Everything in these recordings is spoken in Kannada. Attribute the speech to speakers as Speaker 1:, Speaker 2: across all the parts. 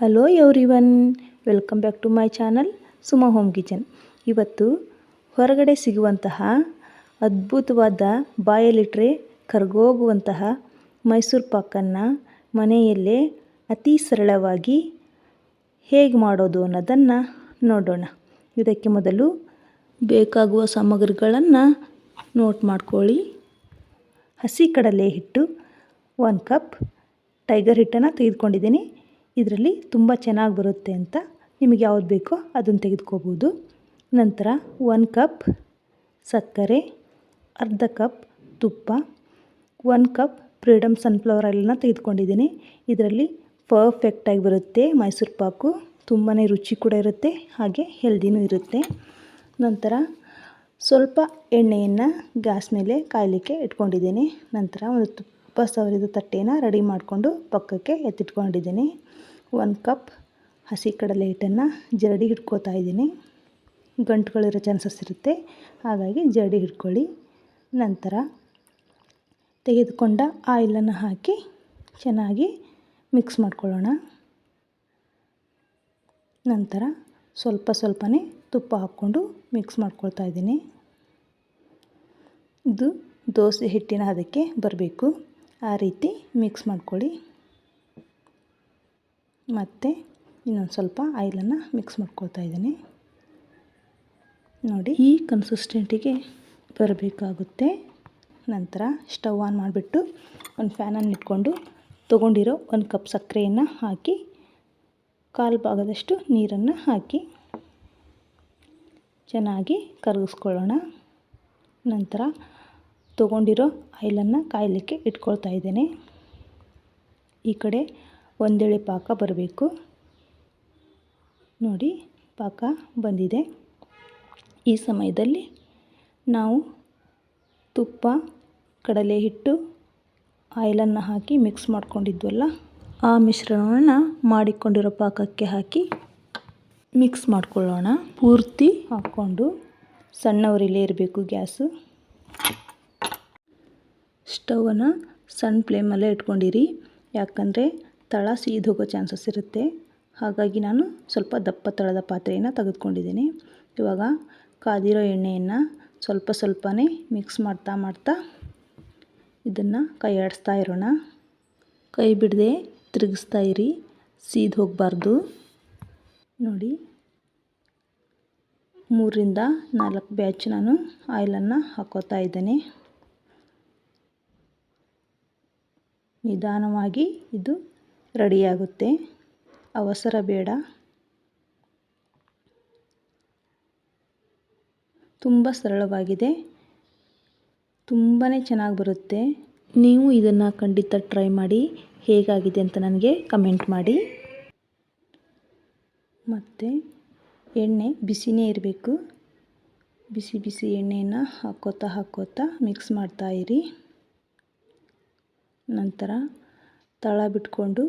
Speaker 1: Hello everyone welcome back to my channel Suma home kitchen ಇವತ್ತು ಹೊರಗಡೆ ಸಿಗುವಂತಹ ಅದ್ಭುತವಾದ ಬಾಯಲ್ಲಿಟ್ಟರೆ ಕರ್ಗೋಗುವಂತಹ ಮೈಸೂರು ಪಾಕನ್ನು ಮನೆಯಲ್ಲೇ ಅತಿ ಸರಳವಾಗಿ ಹೇಗೆ ಮಾಡೋದು ಅನ್ನೋದನ್ನು ನೋಡೋಣ. ಇದಕ್ಕೆ ಮೊದಲು ಬೇಕಾಗುವ ಸಾಮಗ್ರಿಗಳನ್ನು ನೋಟ್ ಮಾಡ್ಕೊಳ್ಳಿ. ಹಸಿ ಕಡಲೆ ಹಿಟ್ಟು ಒಂದು ಕಪ್ ಟೈಗರ್ ಹಿಟ್ಟನ್ನು ತೆಗೆದುಕೊಂಡಿದ್ದೀನಿ. ಇದರಲ್ಲಿ ತುಂಬ ಚೆನ್ನಾಗಿ ಬರುತ್ತೆ ಅಂತ ನಿಮಗೆ ಯಾವ್ದು ಬೇಕೋ ಅದನ್ನು ತೆಗೆದುಕೋಬೋದು. ನಂತರ ಒಂದು ಕಪ್ ಸಕ್ಕರೆ, ಅರ್ಧ ಕಪ್ ತುಪ್ಪ ಒಂದು ಕಪ್ ಫ್ರೀಡಮ್ ಸನ್ಫ್ಲವರ್ ಆಯಿಲನ್ನ ತೆಗೆದುಕೊಂಡಿದ್ದೀನಿ. ಇದರಲ್ಲಿ ಪರ್ಫೆಕ್ಟಾಗಿ ಬರುತ್ತೆ ಮೈಸೂರು ಪಾಕು ತುಂಬಾ ರುಚಿ ಕೂಡ ಇರುತ್ತೆ, ಹಾಗೆ ಹೆಲ್ದಿನೂ ಇರುತ್ತೆ. ನಂತರ ಸ್ವಲ್ಪ ಎಣ್ಣೆಯನ್ನು ಗ್ಯಾಸ್ ಮೇಲೆ ಕಾಯಲಿಕ್ಕೆ ಇಟ್ಕೊಂಡಿದ್ದೀನಿ. ನಂತರ ಒಂದು ತುಪ್ಪ ಸವರಿದ ತಟ್ಟೆನ ರೆಡಿ ಮಾಡಿಕೊಂಡು ಪಕ್ಕಕ್ಕೆ ಎತ್ತಿಟ್ಕೊಂಡಿದ್ದೀನಿ. ಒಂದು ಕಪ್ ಹಸಿ ಕಡಲೆ ಹಿಟ್ಟನ್ನು ಜರಡಿ ಹಿಡ್ಕೋತಾ ಇದ್ದೀನಿ. ಗಂಟುಗಳಿರೋ ಚಾನ್ಸಸ್ ಇರುತ್ತೆ. ಹಾಗಾಗಿ ಜರಡಿ ಹಿಡ್ಕೊಳ್ಳಿ. ನಂತರ ತೆಗೆದುಕೊಂಡ ಆಯಿಲನ್ನು ಹಾಕಿ ಚೆನ್ನಾಗಿ ಮಿಕ್ಸ್ ಮಾಡ್ಕೊಳ್ಳೋಣ. ನಂತರ ಸ್ವಲ್ಪ ಸ್ವಲ್ಪನೇ ತುಪ್ಪ ಹಾಕ್ಕೊಂಡು ಮಿಕ್ಸ್ ಮಾಡ್ಕೊಳ್ತಾ ಇದ್ದೀನಿ. ಇದು ದೋಸೆ ಹಿಟ್ಟಿನ ಅದಕ್ಕೆ ಬರಬೇಕು. ಆ ರೀತಿ ಮಿಕ್ಸ್ ಮಾಡ್ಕೊಳ್ಳಿ. ಮತ್ತು ಇನ್ನೊಂದು ಸ್ವಲ್ಪ ಆಯಿಲನ್ನು ಮಿಕ್ಸ್ ಮಾಡ್ಕೊಳ್ತಾ ಇದ್ದೀನಿ. ನೋಡಿ, ಈ ಕನ್ಸಿಸ್ಟೆಂಟಿಗೆ ಬರಬೇಕಾಗುತ್ತೆ. ನಂತರ ಸ್ಟವ್ ಆನ್ ಮಾಡಿಬಿಟ್ಟು ಒಂದು ಫ್ಯಾನನ್ನು ಇಟ್ಕೊಂಡು ತೊಗೊಂಡಿರೋ ಒಂದು ಕಪ್ ಸಕ್ಕರೆಯನ್ನು ಹಾಕಿ, ಕಾಲು ಭಾಗದಷ್ಟು ನೀರನ್ನು ಹಾಕಿ, ಚೆನ್ನಾಗಿ ಕರಗಿಸ್ಕೊಳ್ಳೋಣ. ನಂತರ ತೊಗೊಂಡಿರೋ ಆಯಿಲನ್ನು ಕಾಯಲಿಕ್ಕೆ ಇಟ್ಕೊಳ್ತಾ ಇದ್ದೇನೆ. ಈ ಕಡೆ ಒಂದೆಳೆ ಪಾಕ ಬರಬೇಕು. ನೋಡಿ, ಪಾಕ ಬಂದಿದೆ. ಈ ಸಮಯದಲ್ಲಿ ನಾವು ತುಪ್ಪ, ಕಡಲೆ ಹಿಟ್ಟು, ಆಯಿಲನ್ನು ಹಾಕಿ ಮಿಕ್ಸ್ ಮಾಡ್ಕೊಂಡಿದ್ವಲ್ಲ, ಆ ಮಿಶ್ರಣವನ್ನು ಮಾಡಿಕೊಂಡಿರೋ ಪಾಕಕ್ಕೆ ಹಾಕಿ ಮಿಕ್ಸ್ ಮಾಡ್ಕೊಳ್ಳೋಣ. ಪೂರ್ತಿ ಹಾಕ್ಕೊಂಡು ಸಣ್ಣ ಇರಬೇಕು ಗ್ಯಾಸು. ಸ್ಟವನ್ನು ಸಣ್ಣ ಫ್ಲೇಮಲ್ಲೇ ಇಟ್ಕೊಂಡಿರಿ. ಯಾಕಂದರೆ ತಳ ಸೀದು ಹೋಗೋ ಚಾನ್ಸಸ್ ಇರುತ್ತೆ. ಹಾಗಾಗಿ ನಾನು ಸ್ವಲ್ಪ ದಪ್ಪ ತಳದ ಪಾತ್ರೆಯನ್ನು ತೆಗೆದುಕೊಂಡಿದ್ದೀನಿ. ಇವಾಗ ಕಾದಿರೋ ಎಣ್ಣೆಯನ್ನು ಸ್ವಲ್ಪ ಸ್ವಲ್ಪನೇ ಮಿಕ್ಸ್ ಮಾಡ್ತಾ ಮಾಡ್ತಾ ಇದನ್ನು ಕೈ ಆಡಿಸ್ತಾ ಇರೋಣ. ಕೈ ಬಿಡದೆ ತಿರುಗಿಸ್ತಾ ಇರಿ. ಸೀದು ಹೋಗಬಾರ್ದು. ನೋಡಿ. ಮೂರರಿಂದ ನಾಲ್ಕು ಬ್ಯಾಚ್ ನಾನು ಆಯಿಲನ್ನು ಹಾಕೋತಾ ಇದ್ದೇನೆ. ನಿಧಾನವಾಗಿ ಇದು ರೆಡಿಯಾಗುತ್ತೆ. ಅವಸರ ಬೇಡ. ತುಂಬ ಸರಳವಾಗಿದೆ. ತುಂಬಾ ಚೆನ್ನಾಗಿ ಬರುತ್ತೆ. ನೀವು ಇದನ್ನು ಖಂಡಿತ ಟ್ರೈ ಮಾಡಿ. ಹೇಗಾಗಿದೆ ಅಂತ ನನಗೆ ಕಮೆಂಟ್ ಮಾಡಿ. ಮತ್ತು ಎಣ್ಣೆ ಬಿಸಿನೇ ಇರಬೇಕು. ಬಿಸಿ ಬಿಸಿ ಎಣ್ಣೆಯನ್ನು ಹಾಕೋತಾ ಹಾಕೋತಾ ಮಿಕ್ಸ್ ಮಾಡ್ತಾ ಇರಿ. ನಂತರ ತಳ ಬಿಟ್ಕೊಂಡು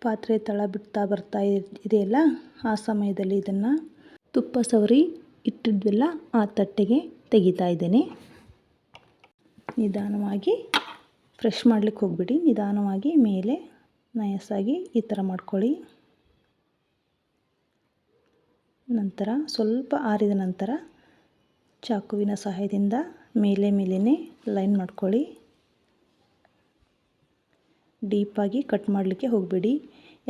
Speaker 1: ಪಾತ್ರೆ ತಳ ಬಿಡ್ತಾ ಬರ್ತಾ ಇದೆಯಲ್ಲ ಆ ಸಮಯದಲ್ಲಿ ಇದನ್ನು ತುಪ್ಪ ಸವರಿ ಇಟ್ಟಿದ್ವೆಲ್ಲ ಆ ತಟ್ಟೆಗೆ ತೆಗಿತಾ ಇದ್ದೇನೆ. ನಿಧಾನವಾಗಿ ಫ್ರೆಶ್ ಮಾಡಲಿಕ್ಕೆ ಹೋಗ್ಬಿಡಿ. ನಿಧಾನವಾಗಿ ಮೇಲೆ ನಯಸಾಗಿ ಈ ಥರ ಮಾಡ್ಕೊಳ್ಳಿ. ನಂತರ ಸ್ವಲ್ಪ ಆರಿದ ನಂತರ ಚಾಕುವಿನ ಸಹಾಯದಿಂದ ಮೇಲೆ ಮೇಲೇ ಲೈನ್ ಮಾಡ್ಕೊಳ್ಳಿ. ಡೀಪಾಗಿ ಕಟ್ ಮಾಡಲಿಕ್ಕೆ ಹೋಗಬೇಡಿ.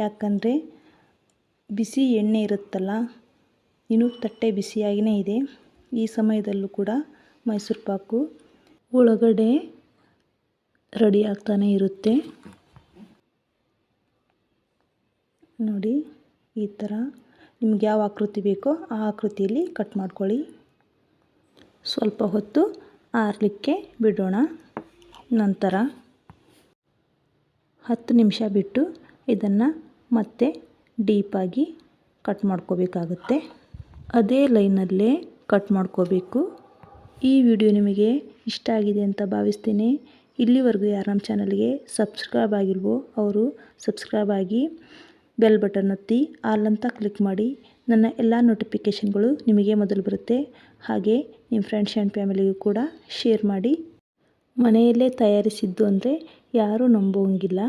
Speaker 1: ಯಾಕಂದರೆ ಬಿಸಿ ಎಣ್ಣೆ ಇರುತ್ತಲ್ಲ, ಇನ್ನೂ ತಟ್ಟೆ ಬಿಸಿಯಾಗಿಯೇ ಇದೆ. ಈ ಸಮಯದಲ್ಲೂ ಕೂಡ ಮೈಸೂರು ಪಾಕು ಒಳಗಡೆ ರೆಡಿ ಆಗ್ತಾನೆ ಇರುತ್ತೆ. ನೋಡಿ, ಈ ಥರ ನಿಮ್ಗೆ ಯಾವ ಆಕೃತಿ ಬೇಕೋ ಆ ಆಕೃತಿಯಲ್ಲಿ ಕಟ್ ಮಾಡ್ಕೊಳ್ಳಿ. ಸ್ವಲ್ಪ ಹೊತ್ತು ಆರಲಿಕ್ಕೆ ಬಿಡೋಣ. ನಂತರ ಹತ್ತು ನಿಮಿಷ ಬಿಟ್ಟು ಇದನ್ನು ಮತ್ತೆ ಡೀಪಾಗಿ ಕಟ್ ಮಾಡ್ಕೋಬೇಕಾಗುತ್ತೆ. ಅದೇ ಲೈನಲ್ಲೇ ಕಟ್ ಮಾಡ್ಕೋಬೇಕು. ಈ ವಿಡಿಯೋ ನಿಮಗೆ ಇಷ್ಟ ಆಗಿದೆ ಅಂತ ಭಾವಿಸ್ತೀನಿ. ಇಲ್ಲಿವರೆಗೂ ಯಾರು ನಮ್ಮ ಚಾನಲ್ಗೆ ಸಬ್ಸ್ಕ್ರೈಬ್ ಆಗಿಲ್ವೋ ಅವರು ಸಬ್ಸ್ಕ್ರೈಬ್ ಆಗಿ ಬೆಲ್ ಬಟನ್ ಒತ್ತಿ ಆಲ್ ಅಂತ ಕ್ಲಿಕ್ ಮಾಡಿ. ನನ್ನ ಎಲ್ಲ ನೋಟಿಫಿಕೇಷನ್ಗಳು ನಿಮಗೆ ಮೊದಲು ಬರುತ್ತೆ. ಹಾಗೆ ನಿಮ್ಮ ಫ್ರೆಂಡ್ಸ್ ಆ್ಯಂಡ್ ಫ್ಯಾಮಿಲಿಗೂ ಕೂಡ ಶೇರ್ ಮಾಡಿ. ಮನೆಯಲ್ಲೇ ತಯಾರಿಸಿದ್ದು ಅಂದರೆ ಯಾರೂ ನಂಬೋಂಗಿಲ್ಲ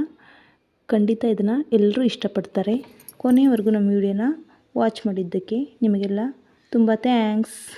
Speaker 1: ಖಂಡಿತ ಇದನ್ನು ಎಲ್ಲರೂ ಇಷ್ಟಪಡ್ತಾರೆ. ಕೊನೆಯವರೆಗೂ ನಮ್ಮ ವಿಡಿಯೋನ ವಾಚ್ ಮಾಡಿದ್ದಕ್ಕೆ ನಿಮಗೆಲ್ಲ ತುಂಬ ಥ್ಯಾಂಕ್ಸ್